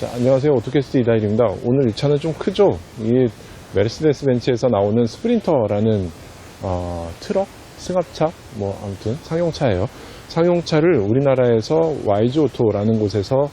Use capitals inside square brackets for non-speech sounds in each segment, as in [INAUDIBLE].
자, 안녕하세요. 오토캐스트 이다일입니다. 오늘 이 차는 좀 크죠? 이게 메르세데스 벤츠에서 나오는 스프린터라는 어, 트럭, 승합차, 뭐 아무튼 상용차예요. 상용차를 우리나라에서 YG 오토라는 곳에서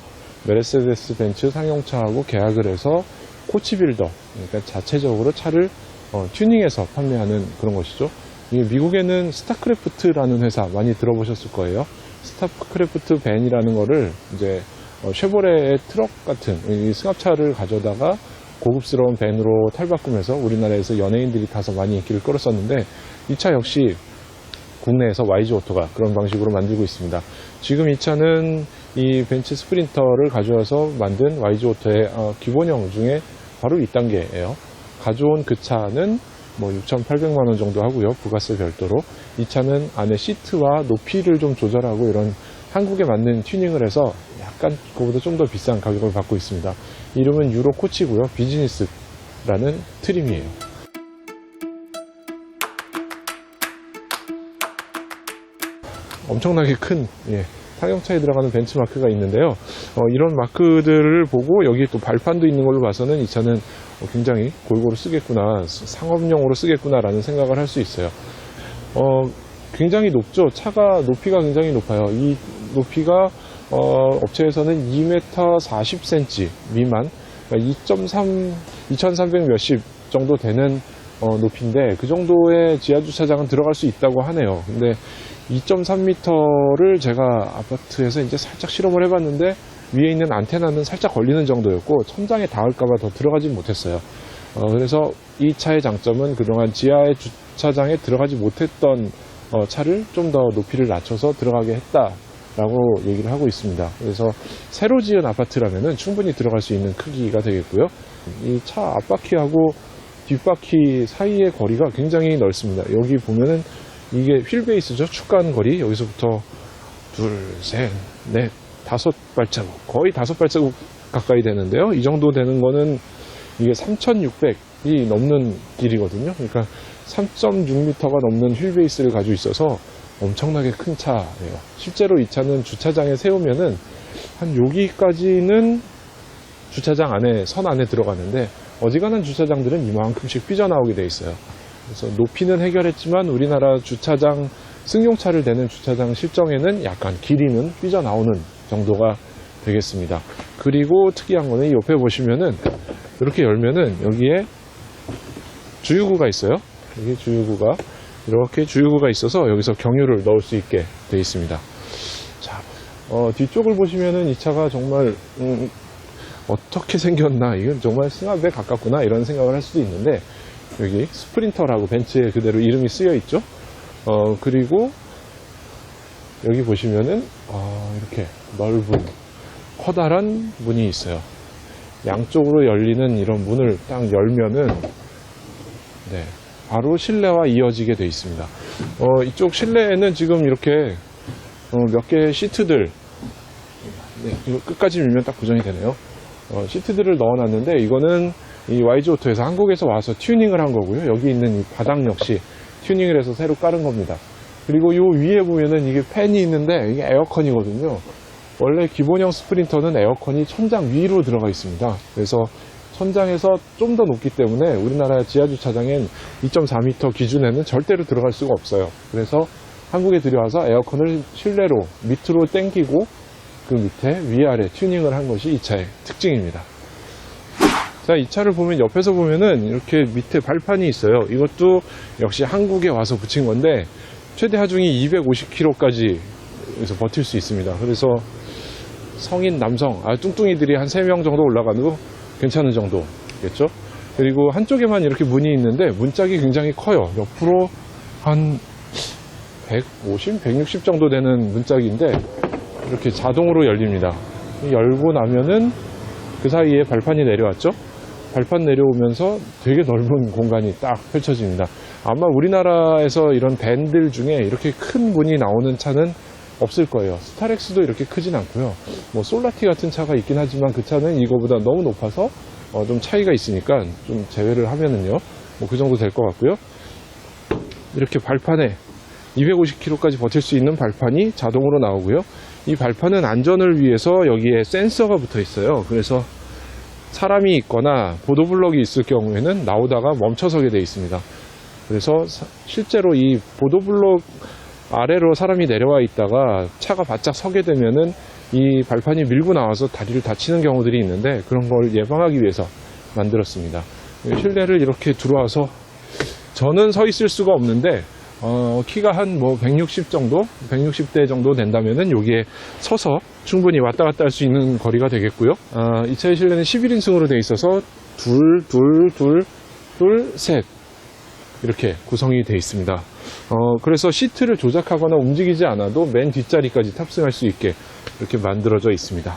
메르세데스 벤츠 상용차하고 계약을 해서 코치빌더, 그러니까 자체적으로 차를 어, 튜닝해서 판매하는 그런 것이죠. 이게 미국에는 스타크래프트라는 회사 많이 들어보셨을 거예요. 스타크래프트 벤이라는 거를 이제 어, 쉐보레의 트럭 같은 이 승합차를 가져다가 고급스러운 밴으로 탈바꿈해서 우리나라에서 연예인들이 타서 많이 인기를 끌었었는데 이 차 역시 국내에서 YG 오토가 그런 방식으로 만들고 있습니다. 지금 이 차는 이 벤츠 스프린터를 가져와서 만든 YG 오토의 어, 기본형 중에 바로 2단계예요. 가져온 그 차는 뭐 6,800만 원 정도 하고요. 부가세 별도로. 이 차는 안에 시트와 높이를 좀 조절하고 이런 한국에 맞는 튜닝을 해서 약간 그보다 좀 더 비싼 가격을 받고 있습니다. 이름은 유로 코치고요. 비즈니스라는 트림이에요. 엄청나게 큰 예, 상용차에 들어가는 벤츠마크가 있는데요. 어, 이런 마크들을 보고 여기에 또 발판도 있는 걸로 봐서는 이 차는 어, 굉장히 골고루 쓰겠구나, 상업용으로 쓰겠구나라는 생각을 할 수 있어요. 어, 굉장히 높죠. 차가 높이가 굉장히 높아요. 이 높이가 어, 업체에서는 2m 40cm 미만, 2.3, 2,300 몇십 정도 되는 어, 높이인데 그 정도의 지하 주차장은 들어갈 수 있다고 하네요. 근데 2.3m를 제가 아파트에서 이제 살짝 실험을 해봤는데 위에 있는 안테나는 살짝 걸리는 정도였고 천장에 닿을까봐 더 들어가진 못했어요. 어, 그래서 이 차의 장점은 그동안 지하의 주차장에 들어가지 못했던 어, 차를 좀 더 높이를 낮춰서 들어가게 했다 라고 얘기를 하고 있습니다. 그래서 새로 지은 아파트라면 충분히 들어갈 수 있는 크기가 되겠고요. 이 차 앞바퀴하고 뒷바퀴 사이의 거리가 굉장히 넓습니다. 여기 보면은 이게 휠베이스죠. 축간 거리. 여기서부터 둘, 셋, 넷, 다섯 발자국. 거의 다섯 발자국 가까이 되는데요. 이 정도 되는 거는 이게 3,600이 넘는 길이거든요. 그러니까 3.6m가 넘는 휠베이스를 가지고 있어서 엄청나게 큰 차예요. 실제로 이 차는 주차장에 세우면은 한 여기까지는 주차장 안에 선 안에 들어가는데 어지간한 주차장들은 이만큼씩 삐져나오게 돼 있어요. 그래서 높이는 해결했지만 우리나라 주차장 승용차를 대는 주차장 실정에는 약간 길이는 삐져나오는 정도가 되겠습니다. 그리고 특이한 거는 이 옆에 보시면은 이렇게 열면은 여기에 주유구가 있어요. 여기 주유구가 이렇게 주유구가 있어서 여기서 경유를 넣을 수 있게 되어 있습니다. 자, 어, 뒤쪽을 보시면은 이 차가 정말 음, 어떻게 생겼나 이건 정말 승합에 가깝구나 이런 생각을 할 수도 있는데 여기 스프린터라고 벤츠에 그대로 이름이 쓰여 있죠. 어, 그리고 여기 보시면은 어, 이렇게 넓은 커다란 문이 있어요. 양쪽으로 열리는 이런 문을 딱 열면은 네, 바로 실내와 이어지게 되어 있습니다. 어, 이쪽 실내에는 지금 이렇게 어, 몇 개의 시트들 네, 끝까지 밀면 딱 고정이 되네요. 어, 시트들을 넣어놨는데 이거는 이 YG 오토에서 한국에서 와서 튜닝을 한 거고요. 여기 있는 이 바닥 역시 튜닝을 해서 새로 깔은 겁니다. 그리고 이 위에 보면은 이게 팬이 있는데 이게 에어컨이거든요. 원래 기본형 스프린터는 에어컨이 천장 위로 들어가 있습니다. 그래서 천장에서 좀 더 높기 때문에 우리나라 지하주차장엔 2.4m 기준에는 절대로 들어갈 수가 없어요. 그래서 한국에 들여와서 에어컨을 실내로 밑으로 당기고 그 밑에 위아래 튜닝을 한 것이 이 차의 특징입니다. 자, 이 차를 보면 옆에서 보면은 이렇게 밑에 발판이 있어요. 이것도 역시 한국에 와서 붙인 건데 최대 하중이 250kg까지 여기서 버틸 수 있습니다. 그래서 성인 남성, 아, 뚱뚱이들이 한 3명 정도 올라가도 괜찮은 정도겠죠? 그리고 한쪽에만 이렇게 문이 있는데 문짝이 굉장히 커요. 옆으로 한 150, 160 정도 되는 문짝인데 이렇게 자동으로 열립니다. 열고 나면은 그 사이에 발판이 내려왔죠? 발판 내려오면서 되게 넓은 공간이 딱 펼쳐집니다. 아마 우리나라에서 이런 밴들 중에 이렇게 큰 문이 나오는 차는 없을 거예요. 스타렉스도 이렇게 크진 않고요. 뭐 솔라티 같은 차가 있긴 하지만 그 차는 이거보다 너무 높아서 어, 좀 차이가 있으니까 좀 제외를 하면은요. 뭐 그 정도 될 것 같고요. 이렇게 발판에 250km까지 버틸 수 있는 발판이 자동으로 나오고요. 이 발판은 안전을 위해서 여기에 센서가 붙어 있어요. 그래서 사람이 있거나 보도블록이 있을 경우에는 나오다가 멈춰서게 되어 있습니다. 그래서 사- 실제로 이 보도블록 아래로 사람이 내려와 있다가 차가 바짝 서게 되면은 이 발판이 밀고 나와서 다리를 다치는 경우들이 있는데 그런 걸 예방하기 위해서 만들었습니다. 실내를 이렇게 들어와서 저는 서 있을 수가 없는데 어, 키가 한 뭐 160 정도, 160대 정도 된다면은 여기에 서서 충분히 왔다 갔다 할 수 있는 거리가 되겠고요. 아, 이 차의 실내는 11인승으로 되어 있어서 둘, 둘, 둘, 둘, 셋 이렇게 구성이 되어 있습니다. 어, 그래서 시트를 조작하거나 움직이지 않아도 맨 뒷자리까지 탑승할 수 있게 이렇게 만들어져 있습니다.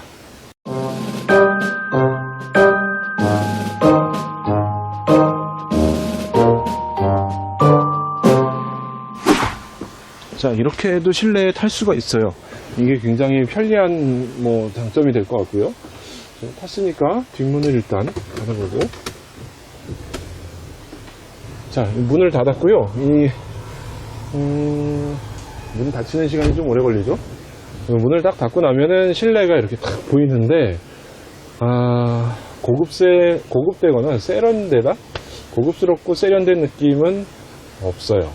자, 이렇게 해도 실내에 탈 수가 있어요. 이게 굉장히 편리한 뭐 장점이 될 것 같고요. 자, 탔으니까 뒷문을 일단 닫아보고. 자, 문을 닫았고요. 이, 음, 문 닫히는 시간이 좀 오래 걸리죠? 문을 딱 닫고 나면은 실내가 이렇게 딱 보이는데, 아, 고급세, 고급되거나 세련되다? 고급스럽고 세련된 느낌은 없어요.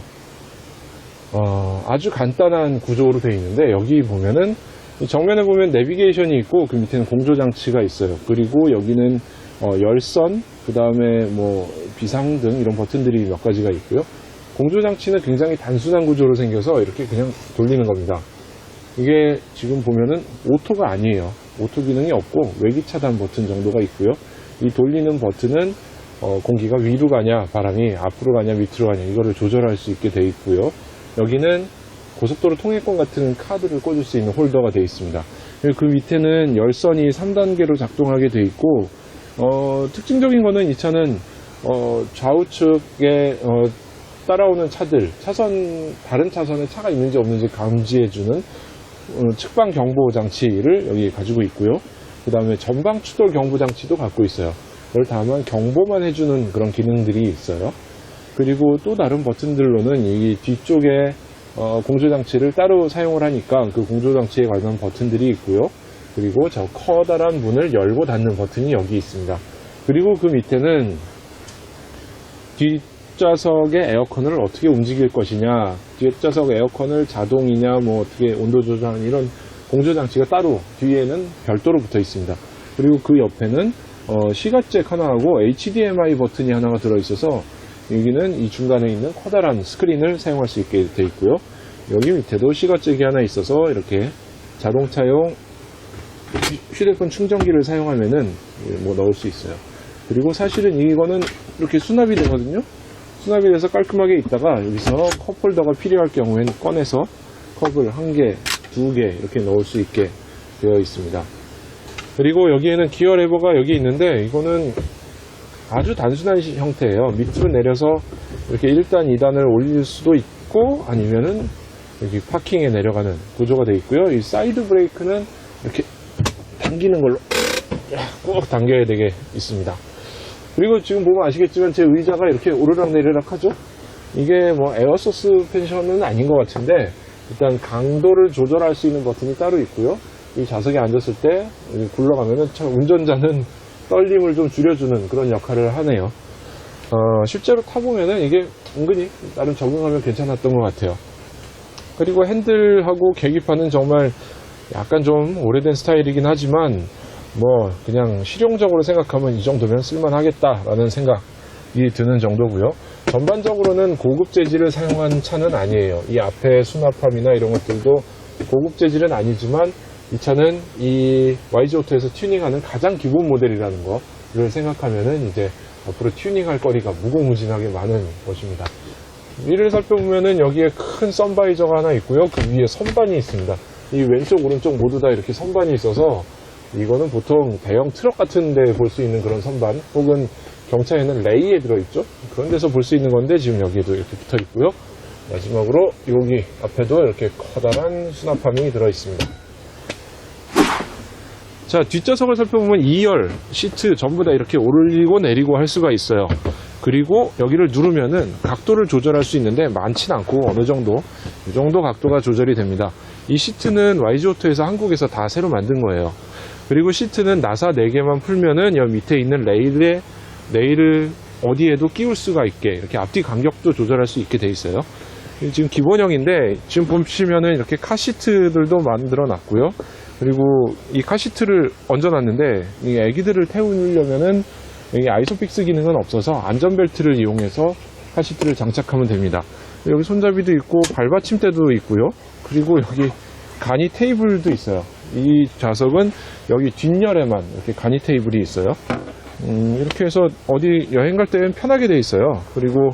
어, 아주 간단한 구조로 되어 있는데 여기 보면은 이 정면에 보면 내비게이션이 있고 그 밑에는 공조 장치가 있어요. 그리고 여기는 어, 열선, 그 다음에 뭐 비상등 이런 버튼들이 몇 가지가 있고요. 공조 장치는 굉장히 단순한 구조로 생겨서 이렇게 그냥 돌리는 겁니다. 이게 지금 보면은 오토가 아니에요. 오토 기능이 없고 외기 차단 버튼 정도가 있고요. 이 돌리는 버튼은 어, 공기가 위로 가냐, 바람이 앞으로 가냐, 밑으로 가냐 이거를 조절할 수 있게 되어 있고요. 여기는 고속도로 통행권 같은 카드를 꽂을 수 있는 홀더가 되어 있습니다. 그 밑에는 열선이 3단계로 작동하게 되어 있고 어, 특징적인 거는 이 차는 어, 좌우측에 어, 따라오는 차들 차선 다른 차선에 차가 있는지 없는지 감지해주는 어, 측방 경보 장치를 여기 가지고 있고요. 그 다음에 전방 추돌 경보 장치도 갖고 있어요. 그걸 다만 경보만 해주는 그런 기능들이 있어요. 그리고 또 다른 버튼들로는 이 뒤쪽에 어, 공조장치를 따로 사용을 하니까 그 공조장치에 관한 버튼들이 있고요. 그리고 저 커다란 문을 열고 닫는 버튼이 여기 있습니다. 그리고 그 밑에는 뒷좌석의 에어컨을 어떻게 움직일 것이냐, 뒷좌석 에어컨을 자동이냐, 뭐 어떻게 온도 조절 이런 공조 장치가 따로 뒤에는 별도로 붙어 있습니다. 그리고 그 옆에는 어, 시가잭 하나하고 HDMI 버튼이 하나가 들어 있어서 여기는 이 중간에 있는 커다란 스크린을 사용할 수 있게 되어 있고요. 여기 밑에도 시가잭이 하나 있어서 이렇게 자동차용 휴- 휴대폰 충전기를 사용하면은 뭐 넣을 수 있어요. 그리고 사실은 이거는 이렇게 수납이 되거든요. 수납이 돼서 깔끔하게 있다가 여기서 컵 홀더가 필요할 경우에는 꺼내서 컵을 한 개, 두 개 이렇게 넣을 수 있게 되어 있습니다. 그리고 여기에는 기어 레버가 여기 있는데 이거는 아주 단순한 시- 형태예요. 밑으로 내려서 이렇게 1단, 2단을 올릴 수도 있고 아니면은 여기 파킹에 내려가는 구조가 되어 있고요. 이 사이드 브레이크는 이렇게 당기는 걸로 꼭 당겨야 되게 있습니다. 그리고 지금 보면 아시겠지만 제 의자가 이렇게 오르락 내리락 하죠? 이게 뭐 에어 서스펜션은 아닌 것 같은데 일단 강도를 조절할 수 있는 버튼이 따로 있고요. 이 좌석에 앉았을 때 굴러가면은 참 운전자는 떨림을 좀 줄여주는 그런 역할을 하네요. 어, 실제로 타보면은 이게 은근히 나름 적응하면 괜찮았던 것 같아요. 그리고 핸들하고 계기판은 정말 약간 좀 오래된 스타일이긴 하지만 뭐 그냥 실용적으로 생각하면 이 정도면 쓸만하겠다라는 생각이 드는 정도고요. 전반적으로는 고급 재질을 사용한 차는 아니에요. 이 앞에 수납함이나 이런 것들도 고급 재질은 아니지만 이 차는 이 YG오토에서 튜닝하는 가장 기본 모델이라는 거를 생각하면은 이제 앞으로 튜닝할 거리가 무궁무진하게 많은 것입니다. 위를 살펴보면은 여기에 큰 선바이저가 하나 있고요. 그 위에 선반이 있습니다. 이 왼쪽 오른쪽 모두 다 이렇게 선반이 있어서 이거는 보통 대형 트럭 같은 데 볼 수 있는 그런 선반 혹은 경차에는 레이에 들어있죠. 그런 데서 볼 수 있는 건데 지금 여기에도 이렇게 붙어 있고요. 마지막으로 여기 앞에도 이렇게 커다란 수납함이 들어 있습니다. 자, 뒷좌석을 살펴보면 2열 시트 전부 다 이렇게 오르고 내리고 할 수가 있어요. 그리고 여기를 누르면은 각도를 조절할 수 있는데 많진 않고 어느 정도 이 정도 각도가 조절이 됩니다. 이 시트는 YG오토에서 한국에서 다 새로 만든 거예요. 그리고 시트는 나사 4개만 풀면은 여 밑에 있는 레일에 레일을 어디에도 끼울 수가 있게 이렇게 앞뒤 간격도 조절할 수 있게 돼 있어요. 지금 기본형인데 지금 보시면은 이렇게 카시트들도 만들어 놨고요. 그리고 이 카시트를 얹어 놨는데 이 애기들을 태우려면은 여기 아이소픽스 기능은 없어서 안전벨트를 이용해서 카시트를 장착하면 됩니다. 여기 손잡이도 있고 발받침대도 있고요. 그리고 여기 간이 테이블도 있어요. 이 좌석은 여기 뒷열에만 이렇게 간이 테이블이 있어요. 음, 이렇게 해서 어디 여행 갈 때는 편하게 돼 있어요. 그리고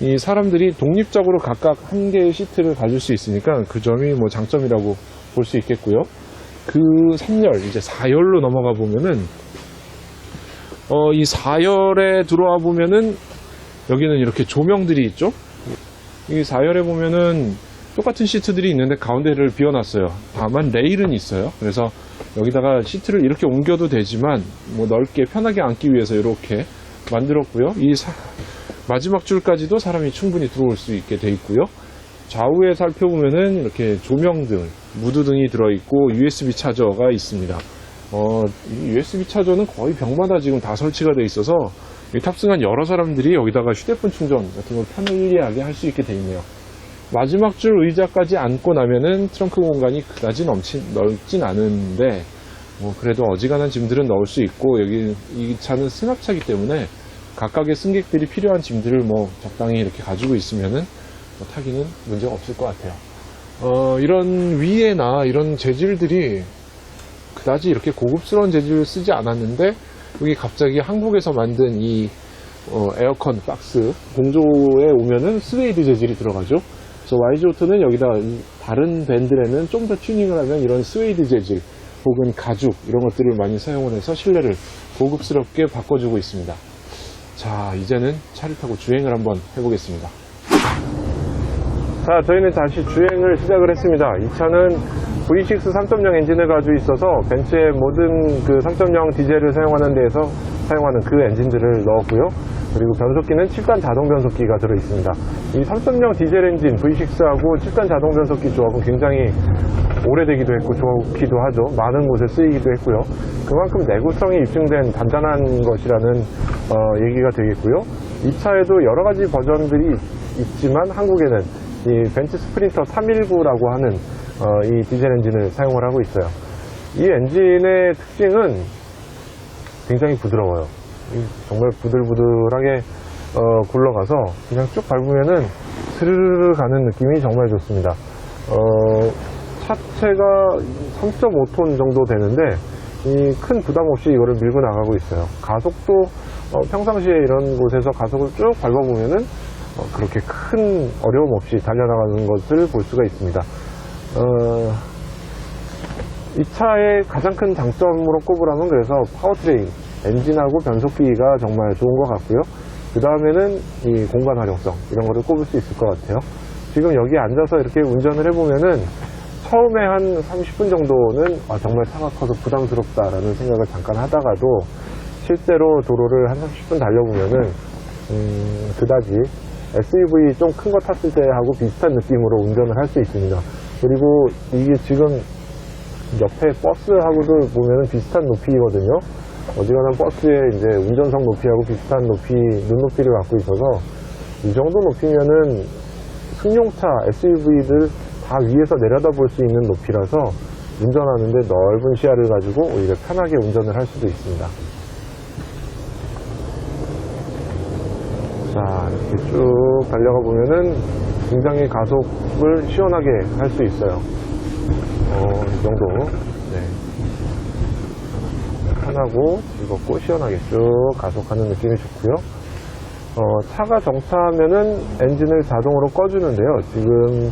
이 사람들이 독립적으로 각각 한 개의 시트를 가질 수 있으니까 그 점이 뭐 장점이라고 볼 수 있겠고요. 그 3열, 이제 4열로 넘어가 보면은, 어, 이 4열에 들어와 보면은, 여기는 이렇게 조명들이 있죠? 이 4열에 보면은 똑같은 시트들이 있는데 가운데를 비워놨어요. 다만 레일은 있어요. 그래서 여기다가 시트를 이렇게 옮겨도 되지만, 뭐 넓게 편하게 앉기 위해서 이렇게 만들었고요. 이 사- 마지막 줄까지도 사람이 충분히 들어올 수 있게 돼 있고요. 좌우에 살펴보면은 이렇게 조명등, 무드등이 들어있고 USB 차저가 있습니다. 어, 이 USB 차저는 거의 벽마다 지금 다 설치가 돼 있어서 이 탑승한 여러 사람들이 여기다가 휴대폰 충전 같은 걸 편리하게 할 수 있게 돼 있네요. 마지막 줄 의자까지 앉고 나면은 트렁크 공간이 그다지 넘친, 넓진 않은데 뭐 그래도 어지간한 짐들은 넣을 수 있고 여기 이 차는 승합차이기 때문에 각각의 승객들이 필요한 짐들을 뭐 적당히 이렇게 가지고 있으면은 뭐 타기는 문제가 없을 것 같아요. 어, 이런 위에나 이런 재질들이 그다지 이렇게 고급스러운 재질을 쓰지 않았는데 여기 갑자기 한국에서 만든 이 어, 에어컨 박스 공조에 오면은 스웨이드 재질이 들어가죠. 그래서 YG오트는 여기다 이 다른 밴들에는 좀 더 튜닝을 하면 이런 스웨이드 재질 혹은 가죽 이런 것들을 많이 사용을 해서 실내를 고급스럽게 바꿔주고 있습니다. 자, 이제는 차를 타고 주행을 한번 해보겠습니다. 자, 저희는 다시 주행을 시작을 했습니다. 이 차는 V6 3.0 엔진을 가지고 있어서 벤츠의 모든 그 3.0 디젤을 사용하는 데에서 사용하는 그 엔진들을 넣었고요. 그리고 변속기는 7단 자동 변속기가 들어 있습니다. 이 3.0 디젤 엔진 V6하고 7단 자동 변속기 조합은 굉장히 오래되기도 했고 좋기도 하죠. 많은 곳에 쓰이기도 했고요. 그만큼 내구성이 입증된 단단한 것이라는 어, 얘기가 되겠고요. 이 차에도 여러 가지 버전들이 있지만 한국에는 이 벤츠 스프린터 319라고 하는 어, 이 디젤 엔진을 사용을 하고 있어요. 이 엔진의 특징은 굉장히 부드러워요. 이 정말 부들부들하게 어, 굴러가서 그냥 쭉 밟으면은 스르르르 가는 느낌이 정말 좋습니다. 어, 차체가 3.5톤 정도 되는데 이 큰 부담 없이 이거를 밀고 나가고 있어요. 가속도 어, 평상시에 이런 곳에서 가속을 쭉 밟아보면은 어, 그렇게 큰 어려움 없이 달려나가는 것을 볼 수가 있습니다. 어, 이 차의 가장 큰 장점으로 꼽으라면 그래서 파워트레인, 엔진하고 변속기가 정말 좋은 것 같고요. 그 다음에는 이 공간 활용성, 이런 거를 꼽을 수 있을 것 같아요. 지금 여기 앉아서 이렇게 운전을 해보면은 처음에 한 30분 정도는 아, 정말 차가 커서 부담스럽다라는 생각을 잠깐 하다가도 실제로 도로를 한 30분 달려보면은 음, 그다지 SUV 좀 큰 거 탔을 때하고 비슷한 느낌으로 운전을 할 수 있습니다. 그리고 이게 지금 옆에 버스하고도 보면은 비슷한 높이거든요. 어지간한 버스의 이제 운전석 높이하고 비슷한 높이, 눈높이를 갖고 있어서 이 정도 높이면은 승용차 SUV들 다 위에서 내려다 볼 수 있는 높이라서 운전하는데 넓은 시야를 가지고 오히려 편하게 운전을 할 수도 있습니다. 자, 이렇게 쭉 달려가 보면은 굉장히 가속을 시원하게 할 수 있어요. 어, 이 정도. 네. 편하고 즐겁고 시원하게 쭉 가속하는 느낌이 좋고요. 어, 차가 정차하면은 엔진을 자동으로 꺼주는데요. 지금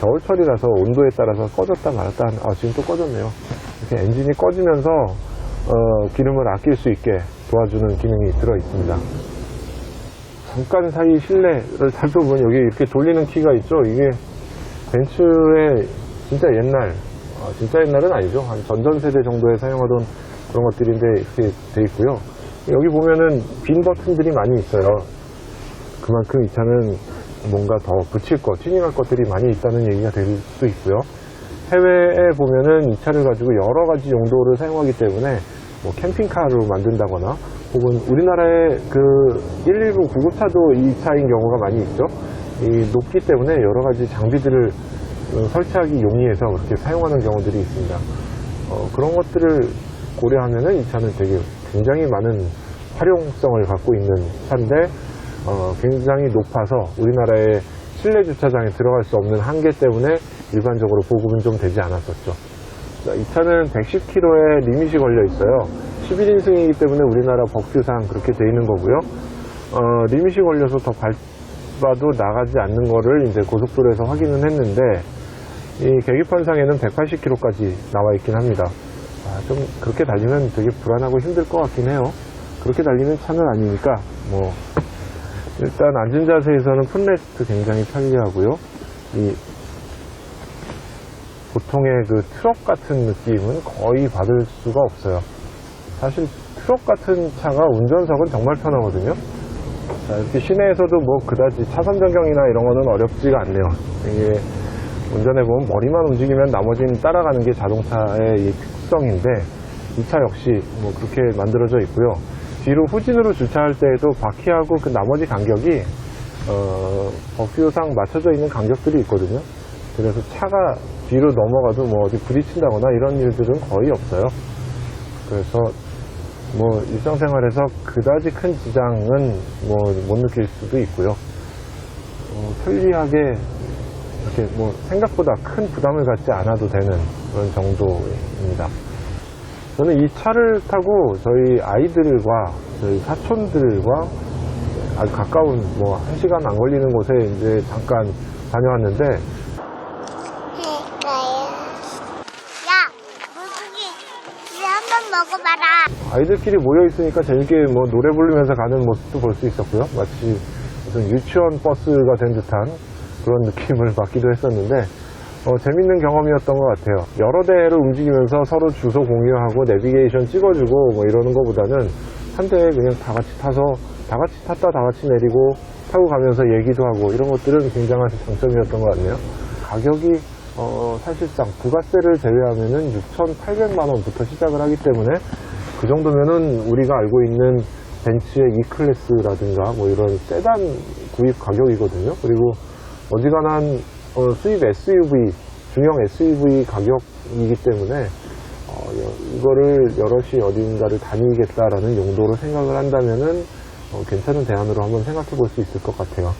겨울철이라서 온도에 따라서 꺼졌다 말았다 한, 아, 지금 또 꺼졌네요. 이렇게 엔진이 꺼지면서, 어, 기름을 아낄 수 있게 도와주는 기능이 들어 있습니다. 잠깐 사이 실내를 살펴보면 여기 이렇게 돌리는 키가 있죠. 이게 벤츠의 진짜 옛날, 어, 진짜 옛날은 아니죠. 한 전전 세대 정도에 사용하던 그런 것들인데 이렇게 돼 있고요. 여기 보면은 빈 버튼들이 많이 있어요. 그만큼 이 차는 뭔가 더 붙일 것, 튜닝할 것들이 많이 있다는 얘기가 될 수도 있고요. 해외에 보면은 이 차를 가지고 여러 가지 용도를 사용하기 때문에 뭐 캠핑카로 만든다거나 혹은 우리나라의 그 119 구급차도 이 차인 경우가 많이 있죠. 이 높기 때문에 여러 가지 장비들을 어, 설치하기 용이해서 그렇게 사용하는 경우들이 있습니다. 어, 그런 것들을 고려하면은 이 차는 되게 굉장히 많은 활용성을 갖고 있는 차인데 어, 굉장히 높아서 우리나라의 실내 주차장에 들어갈 수 없는 한계 때문에 일반적으로 보급은 좀 되지 않았었죠. 자, 이 차는 110km의 리밋이 걸려 있어요. 11인승이기 때문에 우리나라 법규상 그렇게 돼 있는 거고요. 어, 리밋이 걸려서 더 밟아도 나가지 않는 거를 이제 고속도로에서 확인은 했는데 이 계기판상에는 180km까지 나와 있긴 합니다. 아, 좀 그렇게 달리면 되게 불안하고 힘들 것 같긴 해요. 그렇게 달리는 차는 아니니까 뭐 일단 앉은 자세에서는 풋레스트 굉장히 편리하고요. 이 보통의 그 트럭 같은 느낌은 거의 받을 수가 없어요. 사실 트럭 같은 차가 운전석은 정말 편하거든요. 자, 이렇게 시내에서도 뭐 그다지 차선 변경이나 이런 거는 어렵지가 않네요. 이게 운전해보면 머리만 움직이면 나머지는 따라가는 게 자동차의 이 특성인데 이 차 역시 뭐 그렇게 만들어져 있고요. 뒤로 후진으로 주차할 때에도 바퀴하고 그 나머지 간격이 어, 법규상 맞춰져 있는 간격들이 있거든요. 그래서 차가 뒤로 넘어가도 뭐 어디 부딪힌다거나 이런 일들은 거의 없어요. 그래서 뭐 일상생활에서 그다지 큰 지장은 뭐 못 느낄 수도 있고요. 어, 편리하게 이렇게 뭐 생각보다 큰 부담을 갖지 않아도 되는 그런 정도입니다. 저는 이 차를 타고 저희 아이들과 저희 사촌들과 아주 가까운 뭐 한 시간 안 걸리는 곳에 이제 잠깐 다녀왔는데 할 거야. 야, 물고기 이제 한번 먹어봐라. 아이들끼리 모여 있으니까 재밌게 뭐 노래 부르면서 가는 모습도 볼 수 있었고요. 마치 무슨 유치원 버스가 된 듯한 그런 느낌을 [LAUGHS] 받기도 했었는데 어, 재밌는 경험이었던 것 같아요. 여러 대를 움직이면서 서로 주소 공유하고 내비게이션 찍어주고 뭐 이러는 것보다는 한 대에 그냥 다 같이 타서 다 같이 탔다 다 같이 내리고 타고 가면서 얘기도 하고 이런 것들은 굉장한 장점이었던 것 같네요. 가격이 어, 사실상 부가세를 제외하면은 6,800만 원부터 시작을 하기 때문에 그 정도면은 우리가 알고 있는 벤츠의 E클래스라든가 뭐 이런 세단 구입 가격이거든요. 그리고 어지간한 어, 수입 SUV, 중형 SUV 가격이기 때문에 어, 여- 이거를 여럿이 어딘가를 다니겠다라는 용도로 생각을 한다면은 어, 괜찮은 대안으로 한번 생각해 볼 수 있을 것 같아요.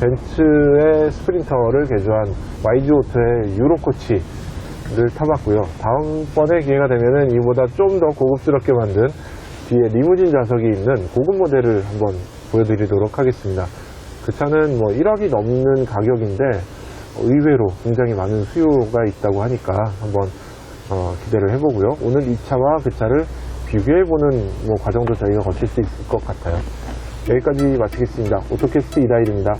벤츠의 스프린터를 개조한 YG 오토의 유로코치 를 타봤고요. 다음번에 기회가 되면은 이보다 좀 더 고급스럽게 만든 뒤에 리무진 좌석이 있는 고급 모델을 한번 보여드리도록 하겠습니다. 그 차는 뭐 1억이 넘는 가격인데 의외로 굉장히 많은 수요가 있다고 하니까 한번 어, 기대를 해보고요. 오늘 이 차와 그 차를 비교해보는 뭐 과정도 저희가 거칠 수 있을 것 같아요. 여기까지 마치겠습니다. 오토캐스트 이다일입니다.